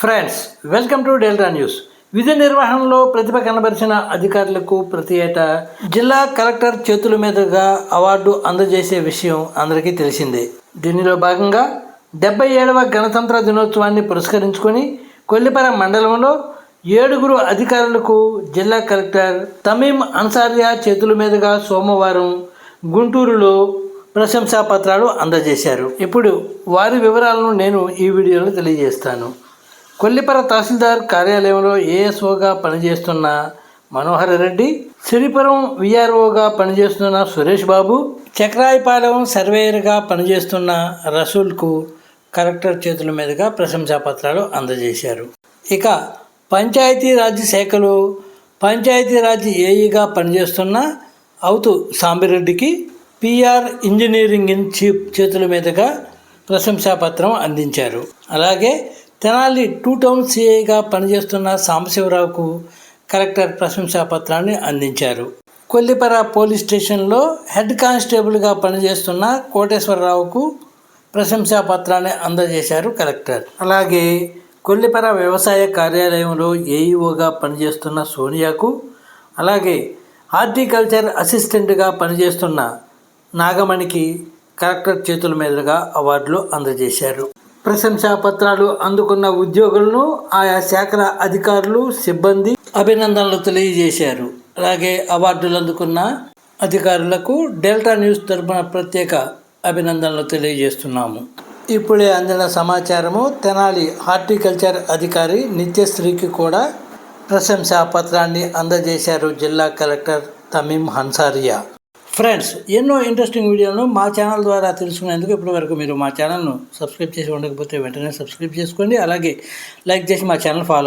Friends welcome to Delta news విధి నిర్వహణలో ప్రతిభ కనబరిచిన అధికారులకు ప్రతి ఏటా జిల్లా కలెక్టర్ చేతుల మీదుగా అవార్డు అందజేసే విషయం అందరికీ తెలిసిందే. దీనిలో భాగంగా డెబ్బై ఏడవ గణతంత్ర దినోత్సవాన్ని పురస్కరించుకొని కొల్లిపర మండలంలో ఏడుగురు అధికారులకు జిల్లా కలెక్టర్ తమీం అన్సారియా చేతుల మీదుగా సోమవారం గుంటూరులో ప్రశంసా పత్రాలు అందజేశారు. ఇప్పుడు వారి వివరాలను నేను ఈ వీడియోలో తెలియజేస్తాను. కొల్లిపర తహసీల్దార్ కార్యాలయంలో ఏఎస్ఓగా పనిచేస్తున్న మనోహర్ రెడ్డి సిరిపురం విఆర్ఓగా పనిచేస్తున్న సురేష్ బాబు చక్రాయపాలెం సర్వేయర్గా పనిచేస్తున్న రసూల్కు కలెక్టర్ చేతుల మీదుగా ప్రశంసా పత్రాలు అందజేశారు. ఇక పంచాయతీరాజ్ శాఖలో పంచాయతీరాజ్ ఏఈగా పనిచేస్తున్న అవుతు సాంబిరెడ్డికి పిఆర్ ఇంజనీరింగ్ ఇన్ చీఫ్ చేతుల మీదుగా ప్రశంసా పత్రం అందించారు. అలాగే తెనాలి టూ టౌన్ సిఐగా పనిచేస్తున్న సాంబశివరావుకు కలెక్టర్ ప్రశంసా పత్రాన్ని అందించారు. కొల్లిపర పోలీస్ స్టేషన్లో హెడ్ కానిస్టేబుల్గా పనిచేస్తున్న కోటేశ్వరరావుకు ప్రశంసా పత్రాన్ని అందజేశారు కలెక్టర్. అలాగే కొల్లిపర వ్యవసాయ కార్యాలయంలో ఏఈఓగా పనిచేస్తున్న సోనియాకు అలాగే హార్టికల్చర్ అసిస్టెంట్గా పనిచేస్తున్న నాగమణికి కలెక్టర్ చేతుల మీదుగా అవార్డులు అందజేశారు. ప్రశంసా పత్రాలు అందుకున్న ఉద్యోగులను ఆయా శాఖల అధికారులు సిబ్బంది అభినందనలు తెలియజేశారు. అలాగే అవార్డులు అందుకున్న అధికారులకు డెల్టా న్యూస్ తరఫున ప్రత్యేక అభినందనలు తెలియజేస్తున్నాము. ఇప్పుడే అందిన సమాచారము తెనాలి హార్టికల్చర్ అధికారి నిత్యశ్రీకి కూడా ప్రశంసా పత్రాన్ని అందజేశారు జిల్లా కలెక్టర్ తమీం హన్సారియా. ఫ్రెండ్స్ ఎన్నో ఇంట్రెస్టింగ్ వీడియోలను మా ఛానల్ ద్వారా తెలుసుకునేందుకు ఇప్పటి వరకు మీరు మా ఛానల్ను సబ్స్క్రైబ్ చేసి ఉండకపోతే వెంటనే సబ్స్క్రైబ్ చేసుకోండి. అలాగే లైక్ చేసి మా ఛానల్ ఫాలో